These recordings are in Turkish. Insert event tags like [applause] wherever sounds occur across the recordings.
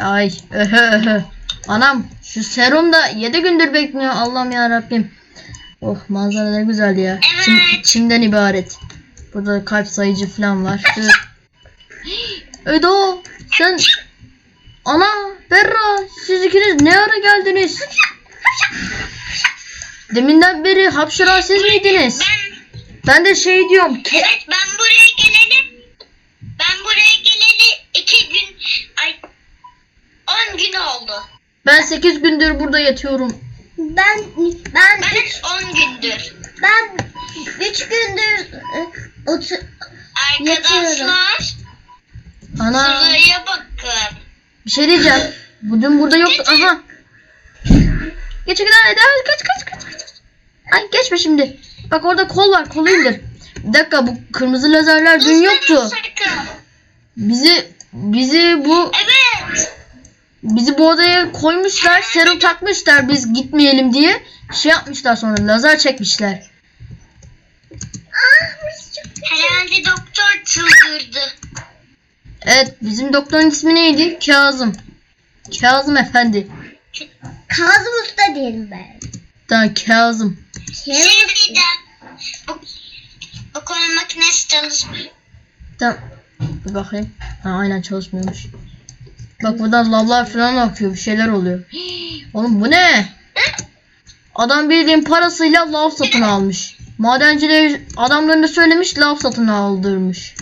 Ay öhö öhö. Anam şu serum da 7 gündür bekliyor Allah'ım ya Rabbim. Oh manzara ne güzel ya. Çim, çimden ibaret. Burada kalp sayıcı falan var. Edo [gasps] sen Ana Berra siz ikiniz ne ara geldiniz? Deminden beri hapşıran siz miydiniz? Ben Ben de şey diyorum. ke- evet ben buraya 10 gün oldu. Ben 8 gündür burada yatıyorum. Ben ben Ben üç, 10 gündür. ben 3 gündür e, otu- Arkadaşlar Ana şuraya bakın. bir şey diyeceğim. Bugün burada yoktu. Aha. Geç geç geç geç geç geç. Ay geçme şimdi. Bak orada kol var kolu indir. Bir dakika bu kırmızı lazerler dün yoktu. Bizi bizi bu Evet bizi bu odaya koymuşlar. Serum takmışlar biz gitmeyelim diye. Şey yapmışlar sonra lazer çekmişler. Ah Herhalde doktor çıldırdı. Evet bizim doktorun ismi neydi? Kazım. Kazım efendi. Kazım Usta diyelim ben. Tamam Kazım. Şey diyeceğim. Bu, bu konu makinesi çalışmıyor. Tamam. Bir bakayım. Ha aynen çalışmıyormuş. Bak buradan lavlar falan akıyor. Bir şeyler oluyor. [gasps] Oğlum bu ne? Adam bildiğin parasıyla lav satın almış. Madenciler adamlarına söylemiş lav satın aldırmış.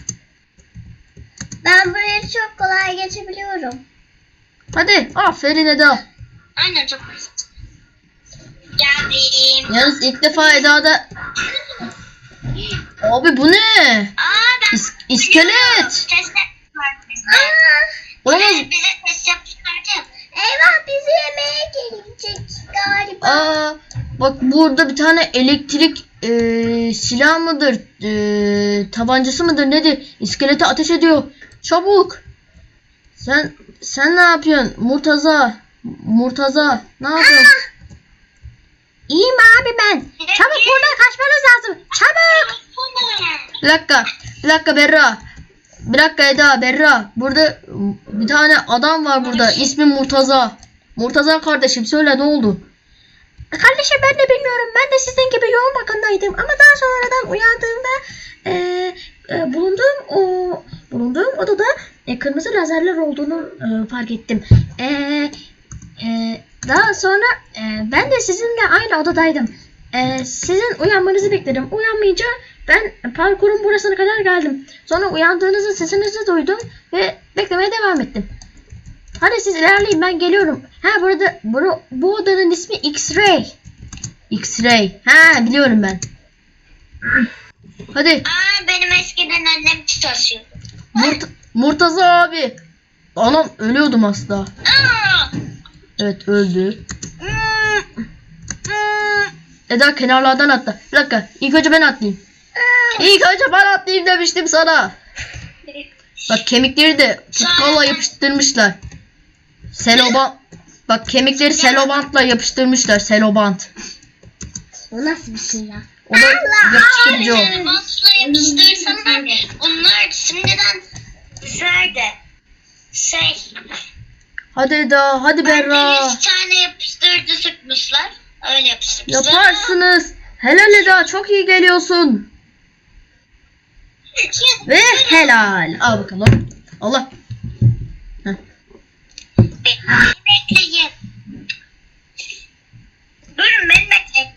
Ben burayı çok kolay geçebiliyorum. Hadi aferin Eda. Aynen çok basit. Geldim. Yalnız ilk defa Eda'da... Abi bu ne? Aa ben İs- iskelet. Aa, Evet, bize test yapmışlardı. eyvah bizi yemeğe gelecek galiba. Aa, bak burada bir tane elektrik eee, silah mıdır, eee, tabancası mıdır nedir? İskelete ateş ediyor. Çabuk. Sen sen ne yapıyorsun? Murtaza. Murtaza. Ne yapıyorsun? İyiyim abi ben. Çabuk buradan kaçmanız lazım. Çabuk. Bir dakika. Bir dakika Berra. Bir dakika Eda Berra. Burada bir tane adam var burada. İsmi Murtaza. Murtaza kardeşim söyle ne oldu? Kardeşim ben de bilmiyorum. Ben de sizin gibi yoğun bakımdaydım. Ama daha sonradan uyandığımda e, e, bulunduğum o bulunduğum odada e, kırmızı lazerler olduğunu e, fark ettim. E, e, daha sonra e, ben de sizinle aynı odadaydım. E, sizin uyanmanızı bekledim. Uyanmayınca ben parkurun burasına kadar geldim. Sonra uyandığınızın sesinizi duydum ve beklemeye devam ettim. Hadi siz ilerleyin ben geliyorum. Ha burada bu, bu odanın ismi X-Ray. X-Ray. Ha biliyorum ben. Hadi Aa benim eskiden annem çalışıyor. Murt Murtaza abi. Anam ölüyordum. Aa! Evet öldü. Eda kenarlardan atla. Bir dakika. İlk önce ben atlayayım. İlk önce ben atlayayım demiştim sana. Bak kemikleri de tutkalla yapıştırmışlar. Seloban. Bak kemikleri selobantla yapıştırmışlar. Selobant. O nasıl bir şey ya? O da yapıştırıcı o. Aynen, bantla yapıştırsalar onlar şimdiden düşerdi. Şey, Hadi Eda. Hadi Berra. 100 tane yapıştırıcı sıkmışlar. Öyle yapıştırmışlar. Yaparsınız. Helal Eda. Çok iyi geliyorsun. Ve helal. Al bakalım. Allah. Beni bekleyin. Durun beni bekleyin.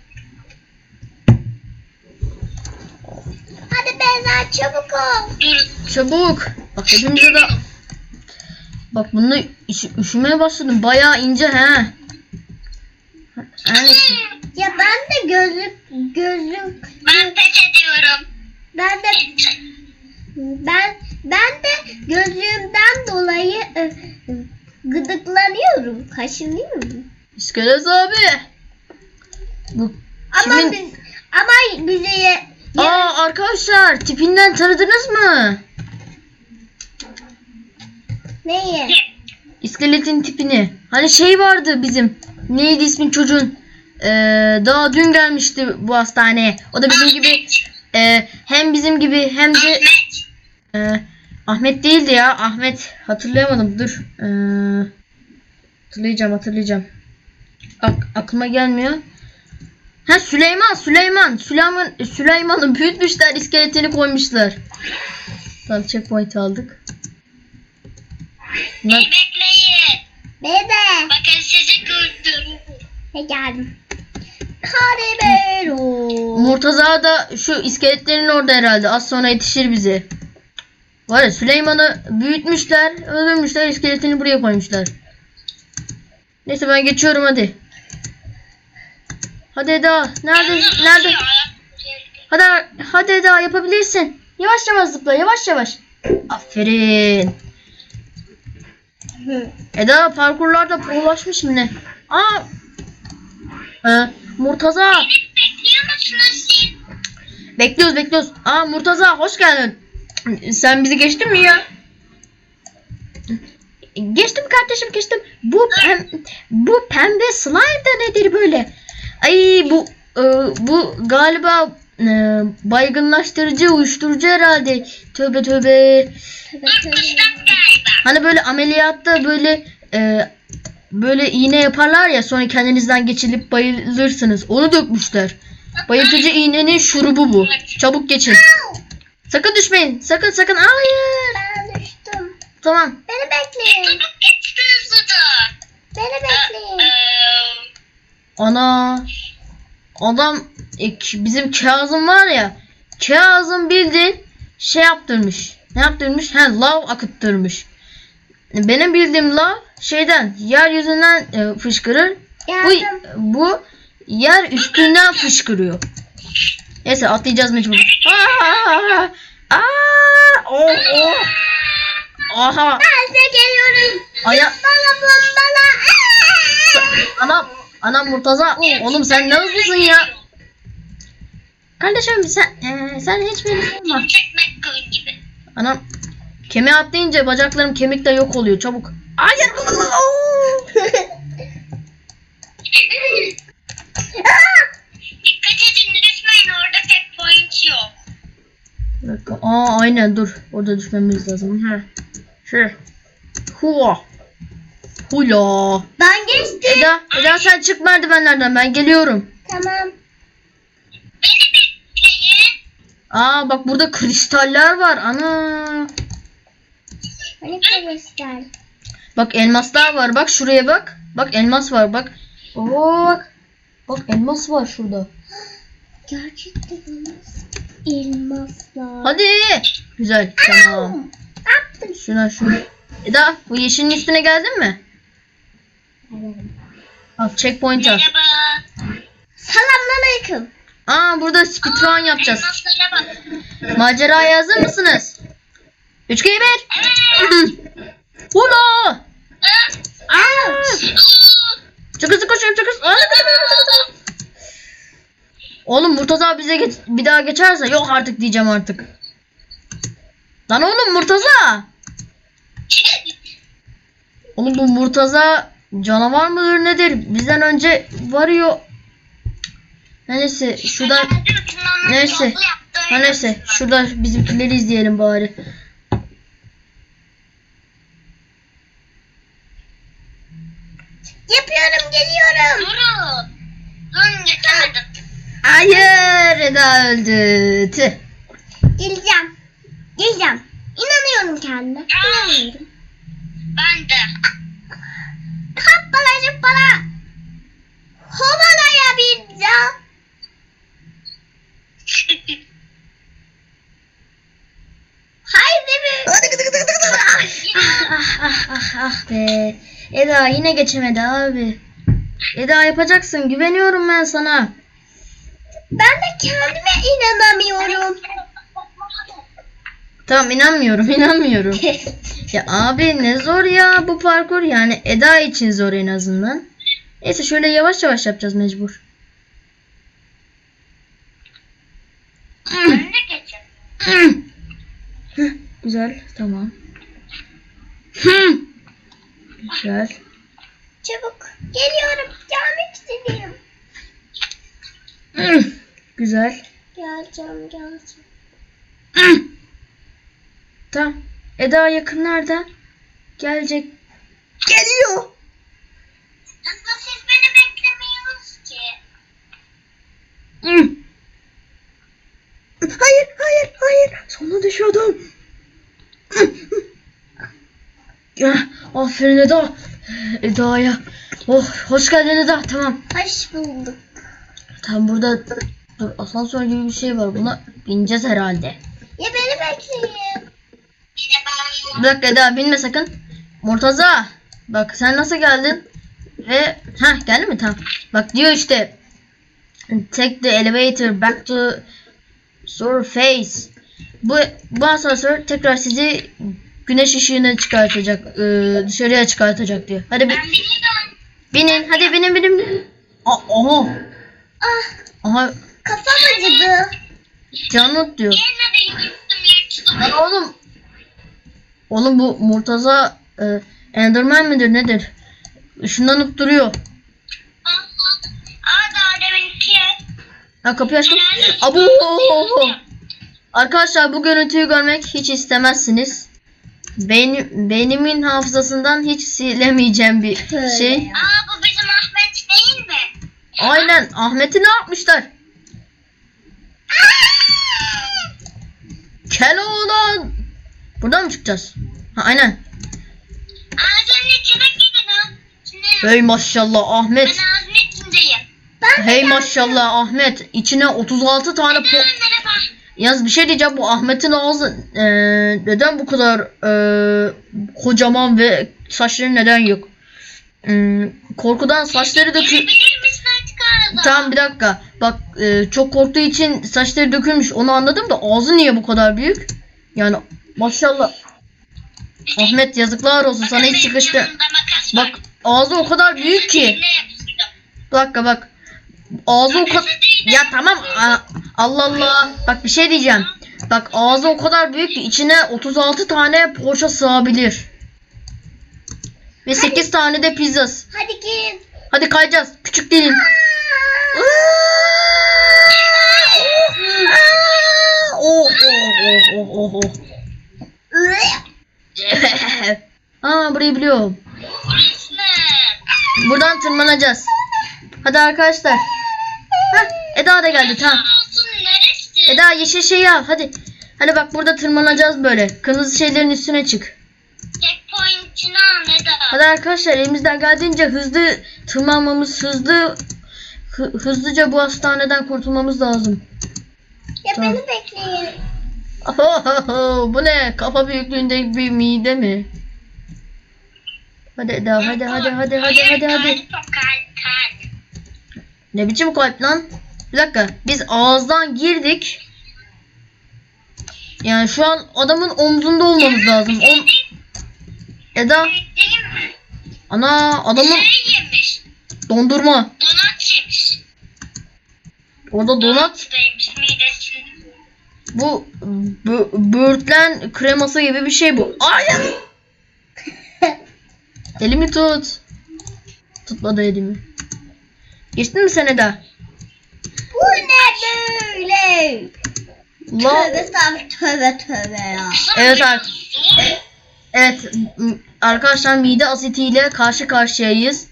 Hadi Beyza çabuk ol. Çabuk. Bak hepimize de... Bak bunu üş- üşümeye başladım. Bayağı ince he. Yani Ya ben de gözlük gözlük Ben pes ediyorum. ben de ben ben de gözlüğümden dolayı e, gıdıklanıyorum, kaşınıyorum. iskelet abi. Bu Ama kimin? biz ama bize ye, ye- Aa arkadaşlar tipinden tanıdınız mı? neyi? İskeletin tipini. Hani şey vardı bizim. Neydi ismin çocuğun? Ee, daha dün gelmişti bu hastaneye. O da bizim gibi e, hem bizim gibi hem de Ahmet. E, Ahmet değildi ya. Ahmet. Hatırlayamadım. Dur. Ee, hatırlayacağım hatırlayacağım. Ak- aklıma gelmiyor. Ha Süleyman Süleyman. Süleyman Süleyman'ı büyütmüşler. iskeletini koymuşlar. Tamam checkpoint aldık. Ben, bekleyin. Bebe. Bakın sizi gördüm. Ve geldim. Karibero. Murtaza da şu iskeletlerin orada herhalde. Az sonra yetişir bize. Var ya Süleyman'ı büyütmüşler, öldürmüşler, iskeletini buraya koymuşlar. Neyse ben geçiyorum hadi. Hadi Eda, nerede, nerede? Hadi, hadi Eda yapabilirsin. Yavaş yavaş zıpla, yavaş yavaş. Aferin. Eda parkurlarda prolaşmış yine. Aa. Ee, Murtaza. Bekliyoruz bekliyoruz. Aa Murtaza hoş geldin. Sen bizi geçtin mi ya? Geçtim kardeşim geçtim. Bu pem bu pembe slime de nedir böyle? Ay bu e, bu galiba e, baygınlaştırıcı uyuşturucu herhalde. Tövbe tövbe. Hani böyle ameliyatta böyle e, böyle iğne yaparlar ya sonra kendinizden geçilip bayılırsınız. Onu dökmüşler. Bayıltıcı iğnenin şurubu bu. Çabuk geçin. Sakın düşmeyin. Sakın sakın. Hayır. Ben düştüm. Tamam. Beni bekleyin. Geçti hızlıca. Beni bekleyin. Ee, Ana. Adam bizim Kazım var ya. Kazım bildiğin şey yaptırmış. Ne yaptırmış? Ha lav akıttırmış. Benim bildiğim lav şeyden yeryüzünden e, fışkırır. Bu, Geldim. bu yer üstünden fışkırıyor. Neyse atlayacağız mecbur. Aa! Aa! Oh, oh. Aha! Ben geliyorum. Aya Bana bombala. anam anam Murtaza oğlum sen ne hızlısın ya? Kardeşim sen e, sen hiç beni sorma. Anam kemiğe atlayınca bacaklarım kemikle yok oluyor çabuk. Hayır. [laughs] Bir dakika. Aa aynen dur. Orada düşmemiz lazım. Hı. Şu. Hua. Hula. Ben geçtim. Eda, Eda sen çık merdivenlerden ben geliyorum. Tamam. Beni bekleyin. Aa bak burada kristaller var. Ana. Hani kristal. Bak elmaslar var. Bak şuraya bak. Bak elmas var bak. Oo bak. Bak elmas var şurada. Gerçekten elmas. Elmaslar. Hadi. Güzel. Tamam. Şuna şuna. Eda bu yeşilin üstüne geldin mi? Al checkpoint al. Merhaba. Selamünaleyküm. Aa burada speedrun yapacağız. Elmaslara bak. Maceraya hazır mısınız? 3 2 1. Evet. Hula! Aa. Çok hızlı koşuyorum çok hızlı. Aa, Oğlum Murtaza bize geç- bir daha geçerse yok artık diyeceğim artık. Lan oğlum Murtaza. Oğlum bu Murtaza canavar mıdır nedir? Bizden önce varıyor. Neyse şuradan Neyse. ha neyse şurada bizimkileri izleyelim bari. Yapıyorum geliyorum. Durun. Durun geçemedim. Hayır Eda öldü. Tüh. Geleceğim. Geleceğim. İnanıyorum kendime. İnanıyorum. Ben de. Hoppala zıppala. Hovalaya bineceğim. Haydi bir. Ah ah ah ah be. Eda yine geçemedi abi. Eda yapacaksın. Güveniyorum ben sana. Ben de kendime inanamıyorum. Tamam inanmıyorum [laughs] inanmıyorum. [laughs] Ya abi ne zor ya bu parkur yani Eda için zor en azından. Neyse şöyle yavaş yavaş yapacağız mecbur. [laughs] Güzel tamam. Güzel. Çabuk. Geliyorum. Gelmek istiyorum. Güzel. Geleceğim geleceğim. [clears throat] Tamam. Eda yakınlarda. Gelecek. Geliyor. Ama siz beni beklemiyorsunuz ki. [clears throat] Hayır, hayır, hayır. Sonra düşüyordum. [clears throat] Aferin Eda. Eda'ya. Oh, hoş geldin Eda. Tamam. Hoş bulduk. Tam burada dur, asansör gibi bir şey var. Buna bineceğiz herhalde. Ya beni bekleyin. Dakika Eda binme sakın. Murtaza. Bak sen nasıl geldin? Ve ha geldi mi? Tamam. Bak diyor işte. Take the elevator back to surface. Bu, bu asansör tekrar sizi güneş ışığına çıkartacak. e, dışarıya çıkartacak diyor. Hadi bi- Ben biliyorum. binin. Hadi binin binin. Aa, aha. Ah Aha. Kafam acıdı. Canut diyor. Lan oğlum. Oğlum bu Murtaza e, Enderman midir nedir? Işınlanıp duruyor. Ha kapıyı açtım. Abu. Arkadaşlar bu görüntüyü görmek hiç istemezsiniz. Benim, beynimin hafızasından hiç silemeyeceğim bir şey. Aa bu bizim Ahmet değil mi? Aynen Ahmet'i ne yapmışlar? Keloğlan. Buradan mı çıkacağız? Ha aynen. İçine ha. Hey maşallah ben Ahmet. içindeyim. Ben Hey maşallah Ahmet. İçine 36 tane po... Merhaba. Yalnız bir şey diyeceğim bu Ahmet'in ağzı eee, neden bu kadar eee, kocaman ve saçları neden yok? Hmm, korkudan saçları dökül... Gelebilir Tamam bir dakika. Bak eee, çok korktuğu için saçları dökülmüş. Onu anladım da ağzı niye bu kadar büyük? Yani maşallah. Ahmet yazıklar olsun sana hiç çıkıştı. Bak ağzı o kadar büyük ki. Bir dakika bak. Ağzı o kadar... Ya tamam. Allah Allah. Bak bir şey diyeceğim. Bak ağzı o kadar büyük ki içine 36 tane poğaça sığabilir. Ve 8 tane de pizzas. Hadi git. Hadi kayacağız. Küçük dilin. Oh [laughs] oh. Aa burayı biliyorum. Buradan tırmanacağız. Hadi arkadaşlar. Heh, Eda da geldi tamam. Eda yeşil şeyi al hadi. Hadi bak burada tırmanacağız böyle. Kırmızı şeylerin üstüne çık. Hadi arkadaşlar elimizden geldiğince hızlı tırmanmamız hızlı hı- hızlıca bu hastaneden kurtulmamız lazım. Ya Tamam. beni bekleyin. bu ne? Kafa büyüklüğünde bir mide mi? Hadi Eda hadi hadi hadi hadi hadi hadi. Ne biçim kalp lan? Bir dakika. Biz ağızdan girdik. Yani şu an adamın omzunda olmamız lazım. Om Eda ana adamın yemiş. dondurma. Orada donat bu bö- böğürtlen kreması gibi bir şey bu. Hayır. [laughs] elimi tut. Tutmadı elimi. Geçtin mi sen Eda? Bu ne böyle? La Tövbe tövbe tövbe ya. Evet abi. Evet arkadaşlar mide asitiyle karşı karşıyayız.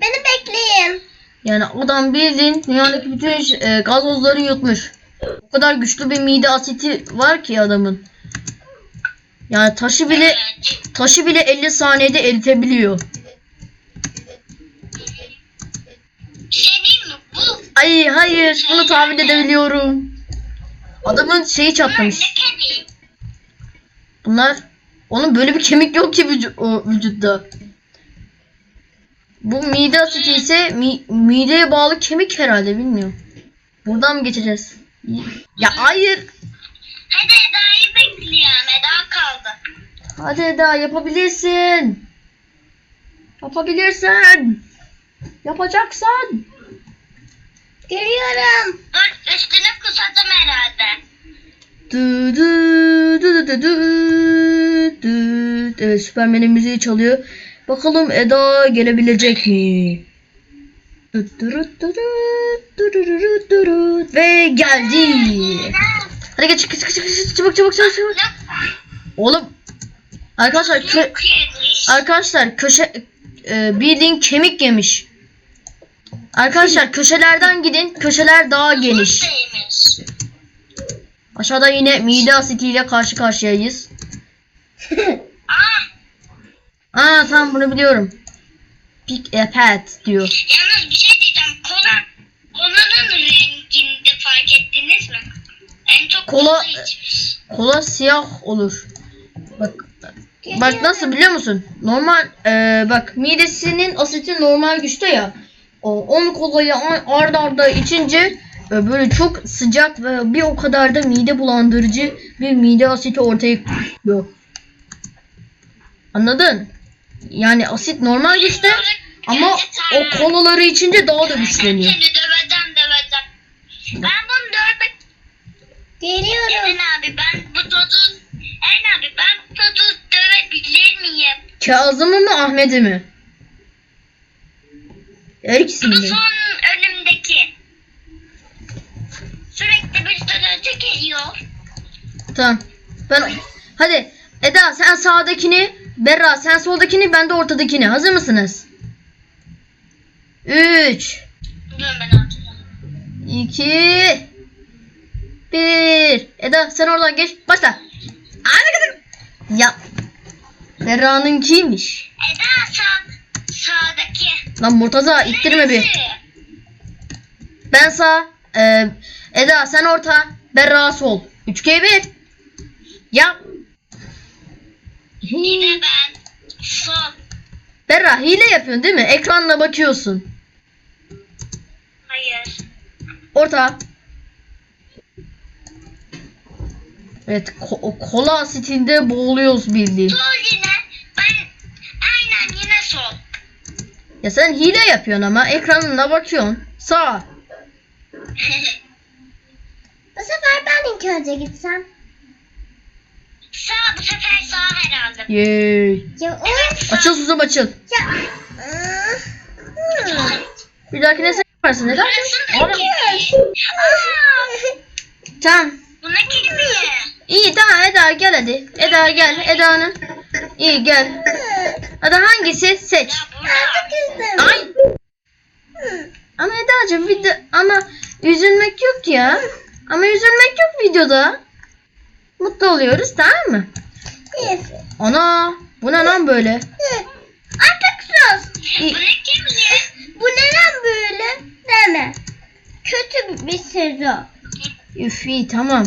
Beni bekleyin. Yani adam bildiğin dünyadaki bütün e, gazozları yutmuş. O kadar güçlü bir mide asiti var ki adamın. Yani taşı bile taşı bile 50 saniyede eritebiliyor. Ay hayır bunu tahmin edebiliyorum. Adamın şeyi çatlamış. Bunlar onun böyle bir kemik yok ki o vücutta. Bu mide asiti ise mi- mideye bağlı kemik herhalde bilmiyorum. Buradan mı geçeceğiz? Ya hayır. Hadi Eda'yı bekliyorum. Eda kaldı. Hadi Eda yapabilirsin. Yapabilirsin. Yapacaksın. Geliyorum. Dur üstünü kusadım herhalde. Dü dü dü dü dü dü dü. Evet Süpermen'in müziği çalıyor. Bakalım Eda gelebilecek mi? Ve geldi. Hadi geç çık çık çık çabuk çabuk çabuk çabuk. Oğlum arkadaşlar kö arkadaşlar köşe e, bildiğin kemik yemiş. Arkadaşlar köşelerden gidin. Köşeler daha geniş. Aşağıda yine mide asitiyle karşı karşıyayız. [laughs] Aa, tamam bunu biliyorum. Pick a pet diyor. yalnız bir şey diyeceğim. Kola, kolanın rengini de fark ettiniz mi? En çok Kola- içmiş. Kola siyah olur. Bak bak nasıl biliyor musun? Normal e, bak midesinin asiti normal güçte ya. O 10 kolayı a- arda arda içince e, böyle çok sıcak ve bir o kadar da mide bulandırıcı bir mide asiti ortaya çıkıyor. Anladın? Yani asit normal güçte ama o kolaları içince daha da güçleniyor. seni döveceğim döveceğim. Ben bunu dövmek Geliyorum. Eren abi ben bu tozu Eren abi ben bu tozu dövebilir miyim? Kazım'ı mı Ahmet'i mi? Her ikisini Bu mi? son önümdeki. Sürekli bizden önce geliyor. Tamam. Ben hadi Eda sen sağdakini, Berra sen soldakini, ben de ortadakini. Hazır mısınız? 3 Dur ben atacağım. 2 1 Eda sen oradan geç. Başla. Kızım. Ya. Berra'nınkiymiş. Eda sağ, sağdaki. Lan Murtaza ittirme bir. Neresi? Ben sağ. e, Eda sen orta. Berra sol. 3 2 1 Ya. Yine ben. Sol. Berra hile yapıyorsun değil mi? Ekranla bakıyorsun. Hayır. Orta. Evet ko- kola asitinde boğuluyoruz bildiğin. Sol yine. Ben aynen yine sol. Ya sen hile yapıyorsun ama ekranına bakıyorsun. Sağ. [laughs] Bu sefer ben ilk önce gitsem. Sağ bu sefer sağ herhalde. Yay. Ya o... Evet sağ. Açıl susam açıl. Ya... Bir dahakine sen yaparsın neden? Oğlum. Tamam. bu ne kelime? İyi tamam Eda gel hadi. Eda gel. Eda'nın. İyi gel. Hadi hangisi seç. Ay. Ama Eda'cığım video ama üzülmek yok ya. Ama üzülmek yok videoda. Mutlu oluyoruz tamam mı? Yes. Ana bu ne lan böyle? Artık sus. Bu ne? Bu neden böyle? Deme. Kötü bir sezon. Üf iyi tamam.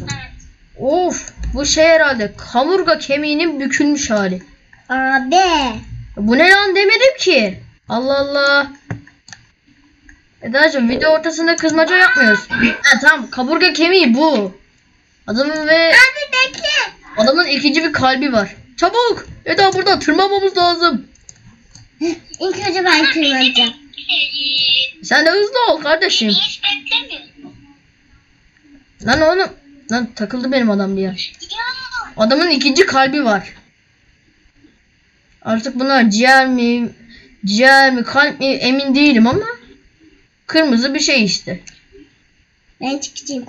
Evet. Of bu şey herhalde kaburga kemiğinin bükülmüş hali. Abi. Bu ne lan demedim ki. Allah Allah. Eda'cığım video ortasında kızmaca yapmıyoruz. Ha tamam kaburga kemiği bu. Adamın ve Abi bekle. adamın ikinci bir kalbi var. Çabuk. Eda burada tırmanmamız lazım. İlk önce ben tırmanacağım. Sen de hızlı ol kardeşim. Beni hiç beklemiyorsun. Lan oğlum. Lan takıldı benim adam diye. Adamın ikinci kalbi var. Artık bunlar ciğer mi, ciğer mi, kalp mi emin değilim ama kırmızı bir şey işte. Ben çıkacağım.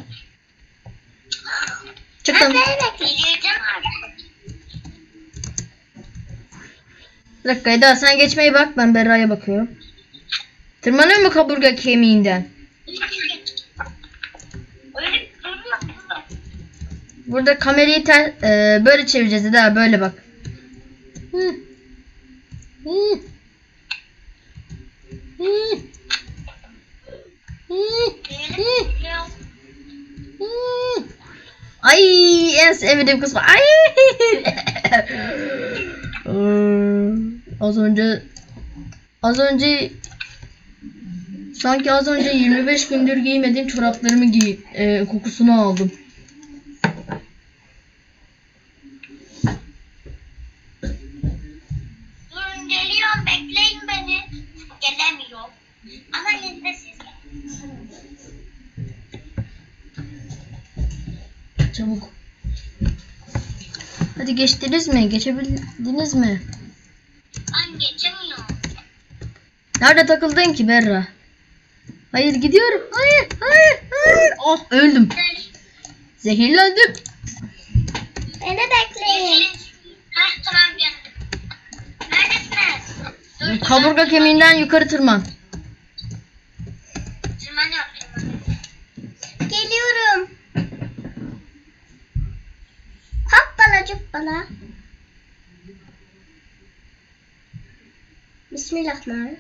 Çıktım. Abi bekle. Geleceğim abi. Bir dakika Eda sen geçmeyi bak ben Berra'ya bakıyorum. Tırmanıyor mu kaburga kemiğinden? Burada kamerayı ter, e, böyle çevireceğiz Eda böyle bak. Hı. Hı. Hı. Hı. Hı. Ay en sevdiğim kısmı. Ay. [laughs] Az önce az önce sanki az önce 25 gündür giymediğim çoraplarımı giy e, kokusunu aldım. Durun geliyorum bekleyin beni. Gelemiyor. Ama yine de Çabuk. Hadi geçtiniz mi? Geçebildiniz mi? Ben geçemiyorum. Nerede takıldın ki Berra? Hayır gidiyorum. Hayır, hayır, hayır. Oh öldüm. Zehirlendim. Beni bekleyin. Hah tamam geldim. Neredesiniz? Dur, Kaburga kemiğinden yukarı. Tırman yaptım. Geliyorum. Cuppala. Bismillahirrahmanirrahim.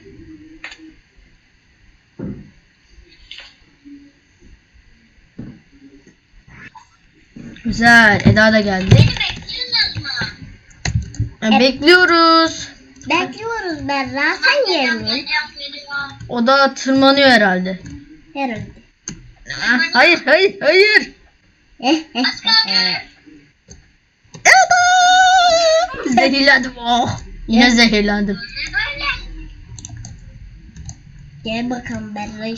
Güzel. Eda da geldi. Beni bekliyorsunuz mu? Ha, Bekliyoruz. Bekliyoruz Berra. Sen geliyor. O da tırmanıyor herhalde. Herhalde. Ha, Hayır, hayır, hayır. Az kaldı. Eda! Zehirlendim. Oh. Yine zehirlendim. Gel bakalım Berra.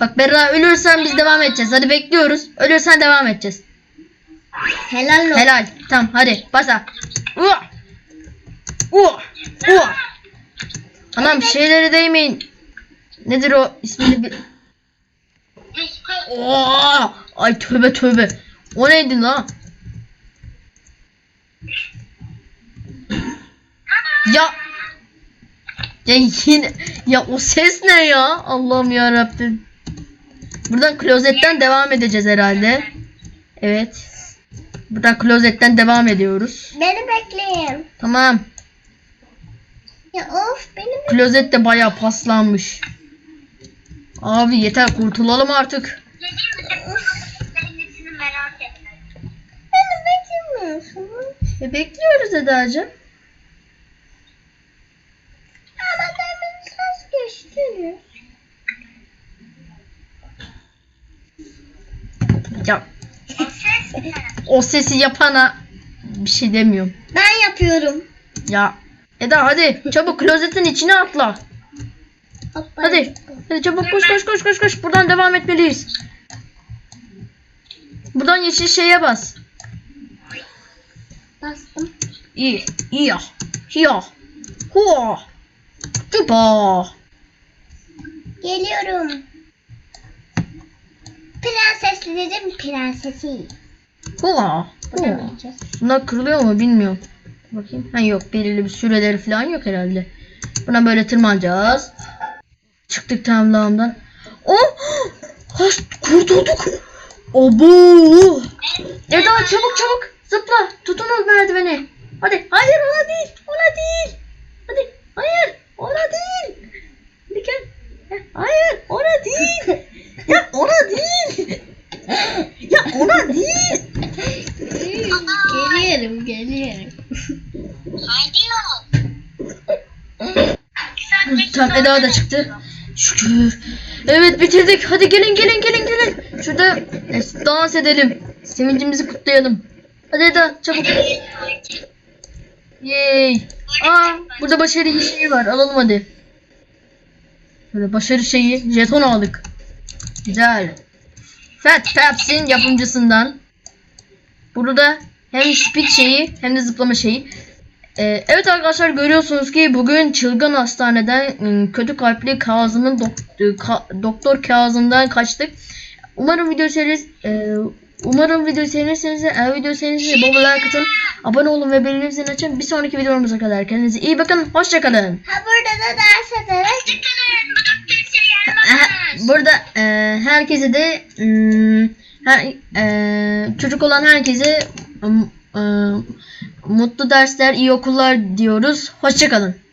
Bak Berra ölürsen biz devam edeceğiz. Hadi bekliyoruz. Ölürsen devam edeceğiz. Helal olsun. Helal. Tamam hadi basa. Uah! Uah! Uah! Anam şeylere değmeyin. Nedir o ismini bir... Oo! Ay tövbe tövbe. O neydi lan? Ya ya yine ya o ses ne ya? Allah'ım ya Rabbim. Buradan klozetten devam edeceğiz herhalde. Evet. Buradan klozetten devam ediyoruz. Beni bekleyin. Tamam. Ya of beni Klozet de bayağı paslanmış. Abi yeter kurtulalım artık. Beni beklemiyorsunuz. E bekliyoruz Eda'cığım. Ama demin ses geçtiniz. Ya O sesi yapana bir şey demiyorum. Ben yapıyorum. Ya Eda hadi çabuk klozetin içine atla. Hadi. Hadi çabuk koş koş koş koş koş. Buradan devam etmeliyiz. Buradan yeşil şeye bas. Bastım. İyi. İyi. İyi. Hua. Cupa. Geliyorum. Prenseslerin prensesi. Hua. gideceğiz. Bunlar kırılıyor mu bilmiyorum. Bakayım. Ha yok belirli bir süreleri falan yok herhalde. Buna böyle tırmanacağız. Çıktık tam lağımdan. Oh! Has, kurtulduk. Abo! Eda çabuk çabuk zıpla. Tutun o merdiveni. Hadi. Hayır ona değil. Ona değil. Hadi. Hayır. Ona değil. Hadi gel. Hayır. Ona değil. [laughs] Ya ona değil. Ya ona değil. geliyorum geliyorum. Haydi Tamam Eda da çıktı. Şükür. Evet bitirdik. Hadi gelin gelin gelin gelin. Şurada dans edelim. Sevincimizi kutlayalım. Hadi Eda çabuk. Yay. Aa burada başarı şeyi var. Alalım hadi. Böyle başarı şeyi. Jeton aldık. Güzel. Fat Paps'in yapımcısından. Burada hem speed şeyi hem de zıplama şeyi. Ee, evet arkadaşlar görüyorsunuz ki bugün çılgın hastaneden ım, kötü kalpli Kazım'ın dok- e, Ka- doktor Kazım'dan kaçtık. Umarım video seriniz e, umarım video sevinirsiniz. Eğer video sevinirseniz bol bol like atın. Abone olun ve bildirimleri açın. Bir sonraki videomuza kadar kendinize iyi bakın. Hoşçakalın. Ha burada da ders ederek Çıkın. Burada e, herkese de ım, her, e, çocuk olan herkese e, mutlu dersler, iyi okullar diyoruz. Hoşçakalın.